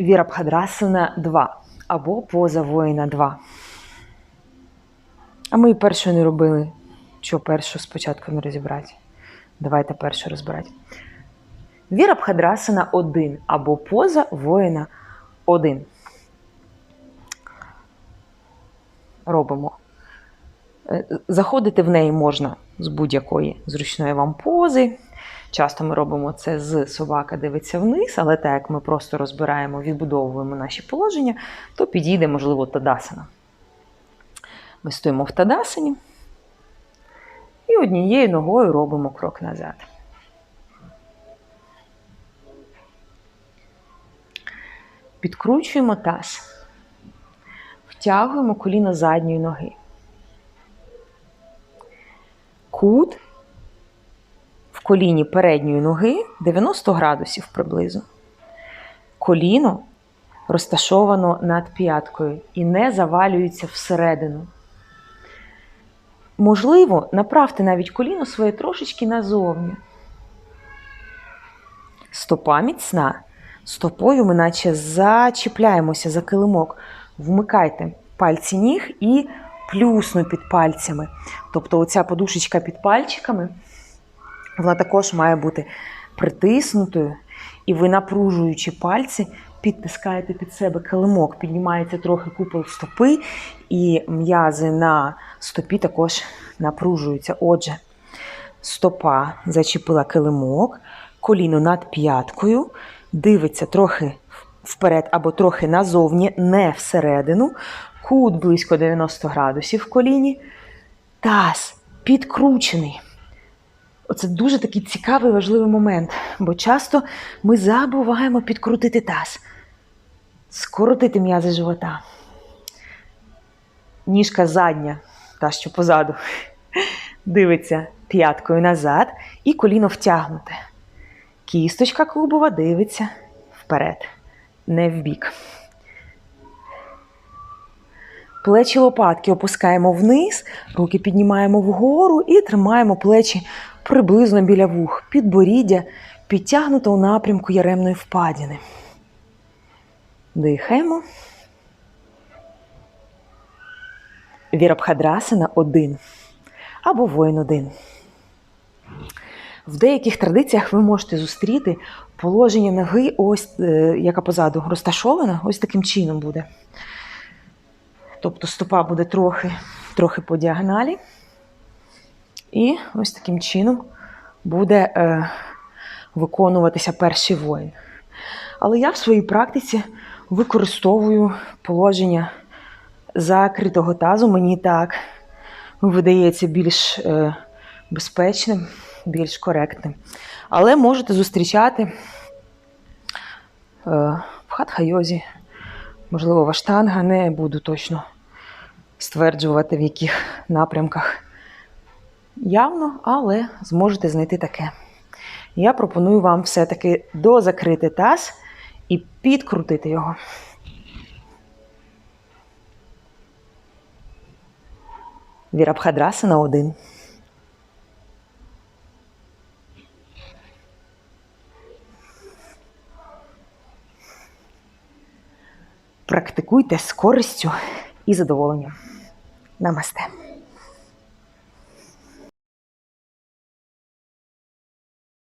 Вірабхадрасана 2 або поза воїна 2. А ми і першу не робили. Що першу спочатку не розібрати? Давайте першу розбирати. Вірабхадрасана 1 або поза воїна 1. Робимо. Е, Заходити в неї можна з будь-якої зручної вам пози. Часто ми робимо це з собака дивиться вниз, але так як ми просто розбираємо, відбудовуємо наші положення, то підійде, можливо, тадасана. Ми стоїмо в тадасані і однією ногою робимо крок назад. Підкручуємо таз, втягуємо коліно задньої ноги. Кут коліні передньої ноги 90 градусів приблизно. Коліно розташовано над п'яткою і не завалюється всередину. Можливо, направте навіть коліно своє трошечки назовні. Стопа міцна. Стопою ми наче зачіпляємося за килимок. Вмикайте пальці ніг і плюсну під пальцями. Тобто оця подушечка під пальчиками, вона також має бути притиснутою. І ви, напружуючи пальці, підтискаєте під себе килимок, піднімається трохи купол стопи, і м'язи на стопі також напружуються. Отже, стопа зачепила килимок, коліно над п'яткою, дивиться трохи вперед або трохи назовні, не всередину, кут близько 90 градусів в коліні, таз підкручений. Оце дуже такий цікавий важливий момент, бо часто ми забуваємо підкрутити таз, скоротити м'язи живота. Ніжка задня, та що позаду, дивиться п'яткою назад і коліно втягнуте. Кісточка клубова дивиться вперед, не вбік. Плечі лопатки опускаємо вниз, руки піднімаємо вгору і тримаємо плечі приблизно біля вух, підборіддя підтягнуто у напрямку яремної впадіни. Дихаємо. Вірабхадрасана 1 або воїн 1. В деяких традиціях ви можете зустріти положення ноги, ось е, яка позаду розташована, ось таким чином буде. Тобто стопа буде трохи, трохи по діагоналі. І ось таким чином буде е, виконуватися перший воїн. Але я в своїй практиці використовую положення закритого тазу. Мені так видається більш е, безпечним, більш коректним. Але можете зустрічати е, в хатха-йозі, можливо, в аштанга, не буду точно стверджувати, в яких напрямках явно, але зможете знайти таке. Я пропоную вам все-таки дозакрити таз і підкрутити його. Вірабхадрасана 1. Практикуйте з користю і задоволенням. Намасте.